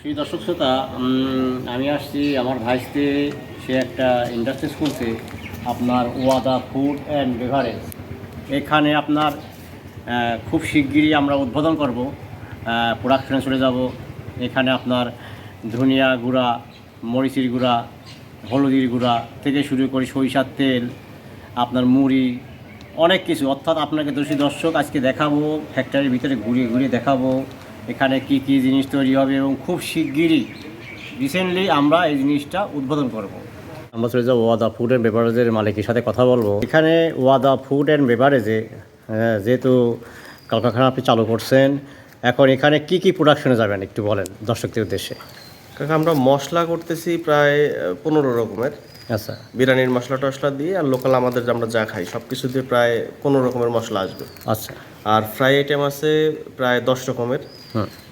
সেই দর্শক শ্রোতা আমি আসছি আমার ভাইসতে সে একটা ইন্ডাস্ট্রিজ খুলছে আপনার ওয়াদা ফুড অ্যান্ড বেভারেজ এখানে আপনার খুব শিগগিরই আমরা উদ্বোধন করব। প্রোডাকশনে চলে যাব। এখানে আপনার ধনিয়া গুঁড়া, মরিচির গুঁড়া, হলুদির গুঁড়া থেকে শুরু করে সরিষার তেল, আপনার মুড়ি, অনেক কিছু। অর্থাৎ আপনাকে দোষী দর্শক, আজকে দেখাবো ফ্যাক্টরির ভিতরে ঘুরিয়ে ঘুরিয়ে দেখাবো। এখানে কি কি জিনিস তৈরি হবে এবং খুব শিগগিরই রিসেন্টলি আমরা এই জিনিসটা উদ্বোধন করব। আমরা চলে যাব ওয়াদা ফুড অ্যান্ড বেভারেজের মালিকের সাথে কথা বলব। এখানে ওয়াদা ফুড অ্যান্ড বেভারেজে যেহেতু কলকারখানা আপনি চালু করছেন, এখন এখানে কি কি প্রোডাকশনে যাবেন একটু বলেন দর্শকদের উদ্দেশ্যে। কাকা আমরা মশলা করতেছি প্রায় পনেরো রকমের। আচ্ছা। বিরিয়ানির মশলা টশলা দিয়ে আর লোকাল আমাদের যে আমরা যা খাই সব কিছু দিয়ে প্রায় পনেরো রকমের মশলা আসবে। আচ্ছা। আর ফ্রাই আইটেম আছে প্রায় দশ রকমের।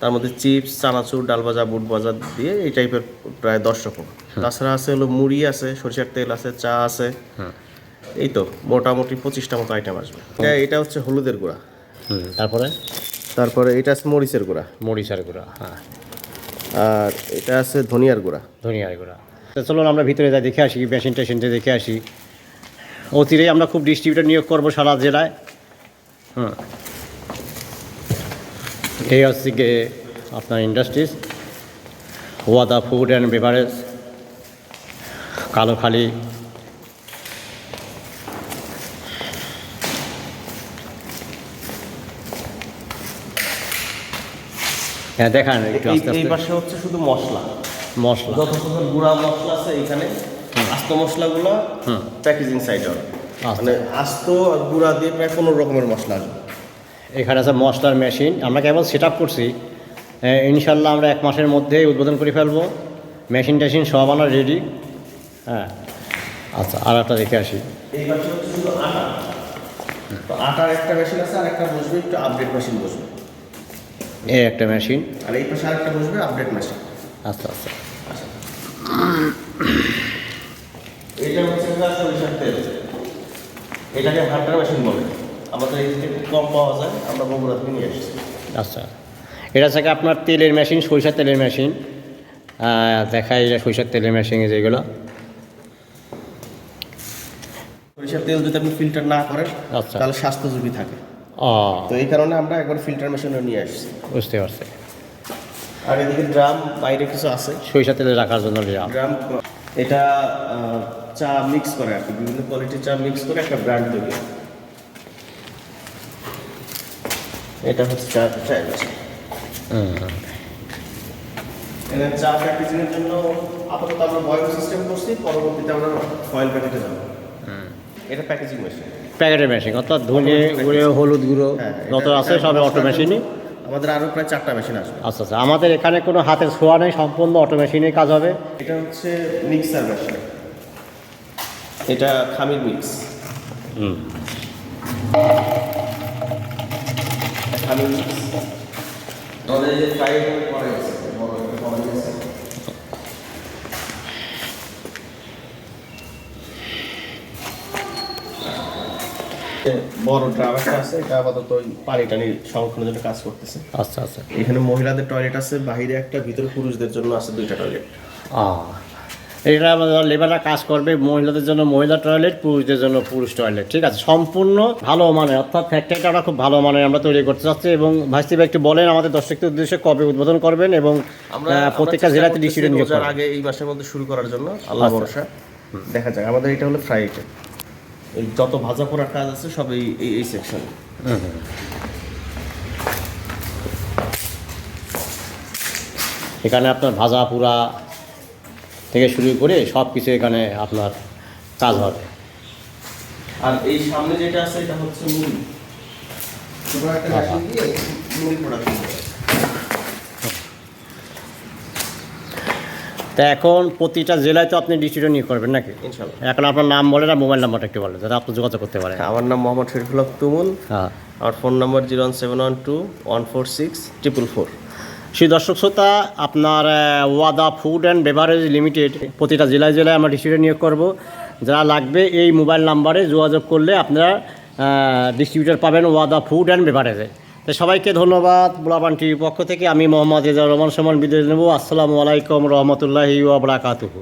তার মধ্যে চিপস চানাচুর ডাল ভাজা বুট ভাজা দিয়ে এই টাইপের প্রায় দশ রকম। তাছাড়া আছে হলো মুড়ি আছে সরিষার তেল আছে চা আছে। এই তো মোটামুটি পঁচিশটা মতো আইটেম আসবে। এটা- এটা হচ্ছে হলুদের গুঁড়া। তারপরে? তারপরে এটা আছে মরিচের গুঁড়া। মরিচের গুঁড়া হ্যাঁ। আর এটা আছে ধনিয়ার গুঁড়া। ধনিয়ার গুঁড়া। তো চলুন আমরা ভিতরে যাই, দেখে আসি মেশিন টেশিনটা দেখে আসি। অতিরে আমরা খুব ডিস্ট্রিবিউটার নিয়োগ করব সারা জেলায়। হুম এই হচ্ছে গিয়ে আপনার ইন্ডাস্ট্রিজ ওয়াদা ফুড অ্যান্ড বেভারেজ কালোখালি হ্যাঁ দেখান একটু আস্তে এই পাশে হচ্ছে শুধু মশলা। মশলা। যত সকল গুঁড়া মশলা আছে এখানে আস্ত মশলাগুলো হুম। প্যাকেজিং সাইডে আচ্ছা। মানে আস্ত আর গুঁড়া দিয়ে প্রায় পনেরো রকমের মশলা আসবে এখানে আছে মশলার মেশিন আমরা কেবল সেট আপ করছি ইনশাল্লাহ আমরা এক মাসের মধ্যেই উদ্বোধন করে ফেলব। মেশিন টেশিন সব আমার রেডি হ্যাঁ। আচ্ছা আর একটা দেখে আসি। আটার একটা মেশিন আছে আর একটা বসবে একটু আপডেট মেশিন বসবে। এই একটা মেশিন আর এই পাশে আরেকটা বসবে আপডেট মেশিন আচ্ছা আচ্ছা। এটা হচ্ছে সরিষার তেল। এটাকে হান্টার মেশিন বলে। আমাদের এই থেকে কম পাওয়া যায় আমরা বগুড়া থেকে নিয়ে এসেছি। আচ্ছা। এটা থেকে আপনার তেলের মেশিন সরিষার তেলের মেশিন দেখাই এটা সরিষার তেলের মেশিন যেগুলো। সরিষার তেল যদি আপনি ফিল্টার না করেন আচ্ছা। তাহলে স্বাস্থ্য ঝুঁকি থাকে। তো এই কারণে আমরা একবার ফিল্টার মেশিনও নিয়ে আসছি। বুঝতে পারছি। আর এদিকে ড্রাম বাইরে কিছু আছে। সরিষার তেলে রাখার জন্য লিয়াম ড্রাম এটা চা মিক্স করে আর কি। বিভিন্ন কোয়ালিটির চা মিক্স করে একটা ব্র্যান্ড তৈরি এটা হচ্ছে চা মেশিন এখানে চা প্যাকেজিংয়ের জন্য আপাতত আমরা বয়ল সিস্টেম করছি। পরবর্তীতে আমরা ফয়েল প্যাকেটে যাব। এটা প্যাকেজিং মেশিন প্যাকেটের মেশিন অর্থাৎ ধনে গুঁড়ো হলুদ গুঁড়ো হ্যাঁ, যত আছে সবে অটো মেশিনই আমাদের আরও প্রায় চারটা মেশিন আসবে আচ্ছা আচ্ছা আমাদের এখানে কোনো হাতের ছোঁয়া নেই সম্পূর্ণ অটো মেশিনে কাজ হবে। এটা হচ্ছে মিক্সার মেশিন এটা খামির মিক্স হুম। খামির মিক্স আমাদের এই যে ফ্রাই করে আছে বড় একটা কড়াই আছে এ বড় ড্রাম আছে এটা আপাতত ওই পানি টানি সংরক্ষণের জন্য কাজ করতেছে। আচ্ছা আচ্ছা। এখানে মহিলাদের টয়লেট আছে বাইরে একটা ভিতরে পুরুষদের জন্য আছে দুইটা টয়লেট এটা লেবাররা কাজ করবে মহিলাদের জন্য মহিলা টয়লেট পুরুষদের জন্য পুরুষ টয়লেট ঠিক আছে? সম্পূর্ণ ভালো মানের অর্থাৎ ফ্যাক্টরিটা আমরা খুব ভালো মানের আমরা তৈরি করতে চাচ্ছি এবং ভাইসি একটু বলেন আমাদের দর্শকদের উদ্দেশ্যে কবে উদ্বোধন করবেন এবং প্রত্যেকটা জেলাতে ডিস্ট্রিবিউট। আগে এই মাসের মধ্যে শুরু করার জন্য আল্লাহ আচ্ছা। ভরসা। দেখা যাক আমাদের এটা হলো ফ্রাই আইটেম এই যত ভাজা পোড়ার কাজ আছে সব এই এই- এই সেকশন। এখানে আপনার ভাজা পুরা থেকে শুরু করে সব কিছু এখানে আপনার কাজ হবে। আর এই সামনে যেটা আছে এটা হচ্ছে মুড়ি। একটা মুড়ি প্রোডাকশন তা এখন প্রতিটা জেলায় তো আপনি ডিস্ট্রিবিউট নিয়োগ করবেন নাকি? ইনশাল্লাহ এখন আপনার নাম বলেন আর মোবাইল নাম্বারটা একটু বলেন যাতে আপনি যোগাযোগ করতে পারেন। আমার নাম মোহাম্মদ শরীফুল হক তুমুল। হ্যাঁ। আমার phone number zero one seven one two one four six triple four. সেই দর্শক শ্রোতা আপনার ওয়াদা ফুড অ্যান্ড বেভারেজ লিমিটেড প্রতিটা জেলায় জেলায় আমরা ডিস্ট্রিবিউটর নিয়োগ করব। যারা লাগবে এই মোবাইল নাম্বারে যোগাযোগ করলে আপনারা ডিস্ট্রিবিউটর পাবেন ওয়াদা ফুড অ্যান্ড বেভারেজে। তো সবাইকে ধন্যবাদ বুলাবান টিভির পক্ষ থেকে। আমি মোহাম্মদ রেজা রহমান সমান বিদায় নেব। আসসালামু আলাইকুম রহমতুল্লাহি ওয়া বারাকাতুহু।